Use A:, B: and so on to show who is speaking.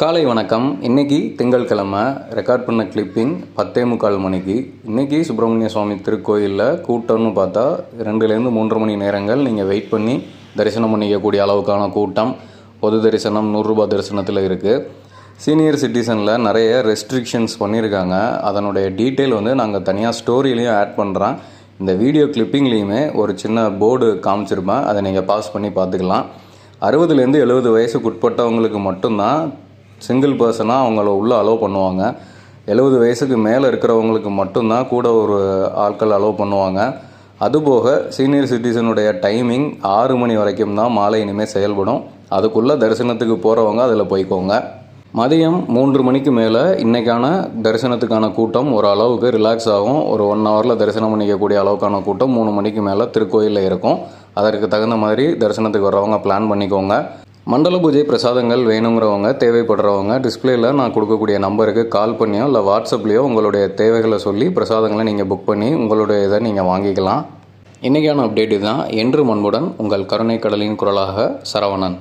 A: காலை வணக்கம். இன்னைக்கு திங்கட்கிழமை ரெக்கார்ட் பண்ண கிளிப்பிங் பத்தே முக்கால் மணிக்கு. இன்னைக்கு சுப்பிரமணிய சுவாமி திருக்கோயிலில் கூட்டம்னு பார்த்தா ரெண்டுலேருந்து மூன்று மணி நேரங்கள் நீங்கள் வெயிட் பண்ணி தரிசனம் பண்ணிக்கக்கூடிய அளவுக்கான கூட்டம். பொது தரிசனம் நூறுரூபா தரிசனத்தில் இருக்குது சீனியர் சிட்டிசனில் நிறைய ரெஸ்ட்ரிக்ஷன்ஸ் பண்ணியிருக்காங்க அதனுடைய டீட்டெயில் வந்து நாங்கள் தனியாக ஸ்டோரியிலையும் ஆட் பண்ணுறோம் இந்த வீடியோ கிளிப்பிங்லேயுமே ஒரு சின்ன போர்டு காமிச்சிருப்பேன். அதை நீங்கள் பாஸ் பண்ணி பார்த்துக்கலாம். அறுபதுலேருந்து எழுபது வயசுக்கு உட்பட்டவங்களுக்கு மட்டும்தான் சிங்கிள் பர்சனாக அவங்கள உள்ளே அலோவ் பண்ணுவாங்க. எழுபது வயசுக்கு மேலே இருக்கிறவங்களுக்கு மட்டும்தான் கூட ஒரு ஆட்கள் அலோவ் பண்ணுவாங்க. அதுபோக சீனியர் சிட்டிசனுடைய டைமிங் ஆறு மணி வரைக்கும் தான் மாலை இனிமேல் செயல்படும். அதுக்குள்ளே தரிசனத்துக்கு போகிறவங்க அதில் போய்க்கோங்க. மதியம் மூன்று மணிக்கு மேலே இன்றைக்கான தரிசனத்துக்கான கூட்டம் ஒரு அளவுக்கு ரிலாக்ஸ் ஆகும். ஒரு ஒன் ஹவரில் தரிசனம் பண்ணிக்கக்கூடிய அளவுக்கான கூட்டம் மூணு மணிக்கு மேலே திருக்கோயிலில் இருக்கும். அதற்கு தகுந்த மாதிரி தரிசனத்துக்கு வர்றவங்க பிளான் பண்ணிக்கோங்க. மண்டல பூஜை பிரசாதங்கள் வேணுங்கிறவங்க தேவைப்படுறவங்க டிஸ்பிளேயில் நான் கொடுக்கக்கூடிய நம்பருக்கு கால் பண்ணியோ இல்லை வாட்ஸ்அப்லேயோ உங்களுடைய தேவைகளை சொல்லி பிரசாதங்களை நீங்கள் புக் பண்ணி உங்களுடைய இதை நீங்கள் வாங்கிக்கலாம். இன்றைக்கான அப்டேட் தான் என்று மண்புடன் உங்கள் கருணை கடலின் குரலாக சரவணன்.